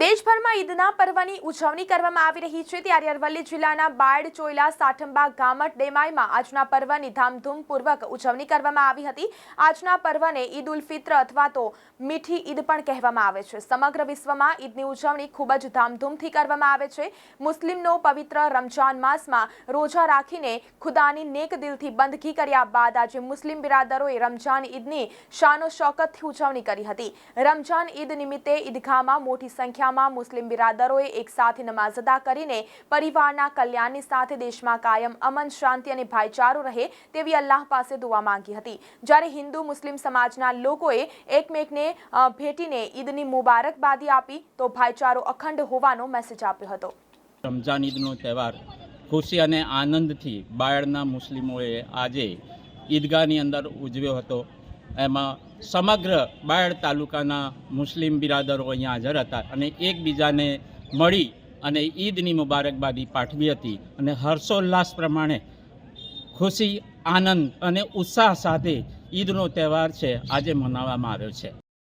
દેશભરમાં ઈદના પર્વની ઉજવણી કરવામાં આવી રહી છે. ત્યારે અરવલ્લી જિલ્લાના બાયડ ચોયલા સાઠંબા, ગામટ, ડેમાઈમાં આજના પર્વની ધામધૂમપૂર્વક ઉજવણી કરવામાં આવી હતી. આજના પર્વને ઈદ ઉલ ફિત્ર અથવા તો મીઠી ઈદ પણ કહેવામાં આવે છે. સમગ્ર વિશ્વમાં ઈદની ઉજવણી ખૂબ જ ધામધૂમથી કરવામાં આવે છે. મુસ્લિમનો પવિત્ર રમજાન માસમાં રોજા રાખીને ખુદાની નેક દિલથી બંદગી કર્યા બાદ આજે મુસ્લિમ બિરાદરોએ રમજાન ઈદની શાનો શોકતથી ઉજવણી કરી હતી. રમજાન ઈદ નિમિત્તે ઈદગાહમાં મોટી સંખ્યામાં મુસ્લિમ બિરાદરોએ એકસાથે નમાઝ અદા કરીને પરિવારના કલ્યાણની સાથે દેશમાં કાયમ અમન, શાંતિ અને ભાઈચારો રહે તેવી અલ્લાહ પાસે દુઆ માંગી હતી. જ્યારે હિન્દુ મુસ્લિમ સમાજના લોકોએ એકમેકને ભેટીને ઈદની મુબારકબાદી આપી તો ભાઈચારો અખંડ હોવાનો મેસેજ આપ્યો હતો. રમઝાન ઈદનો તહેવાર ખુશી અને આનંદથી બાયડના મુસ્લિમોએ આજે ઈદગાહની અંદર ઉજવ્યો હતો. એમાં સમગ્ર બાયડ તાલુકાના મુસ્લિમ બિરાદરો અહીંયા હાજર હતા અને એકબીજાને મળી અને ઈદની મુબારકબાદી પાઠવી હતી અને હર્ષોલ્લાસ પ્રમાણે ખુશી, આનંદ અને ઉત્સાહ સાથે ઈદનો તહેવાર છે, આજે મનાવવામાં આવ્યો છે.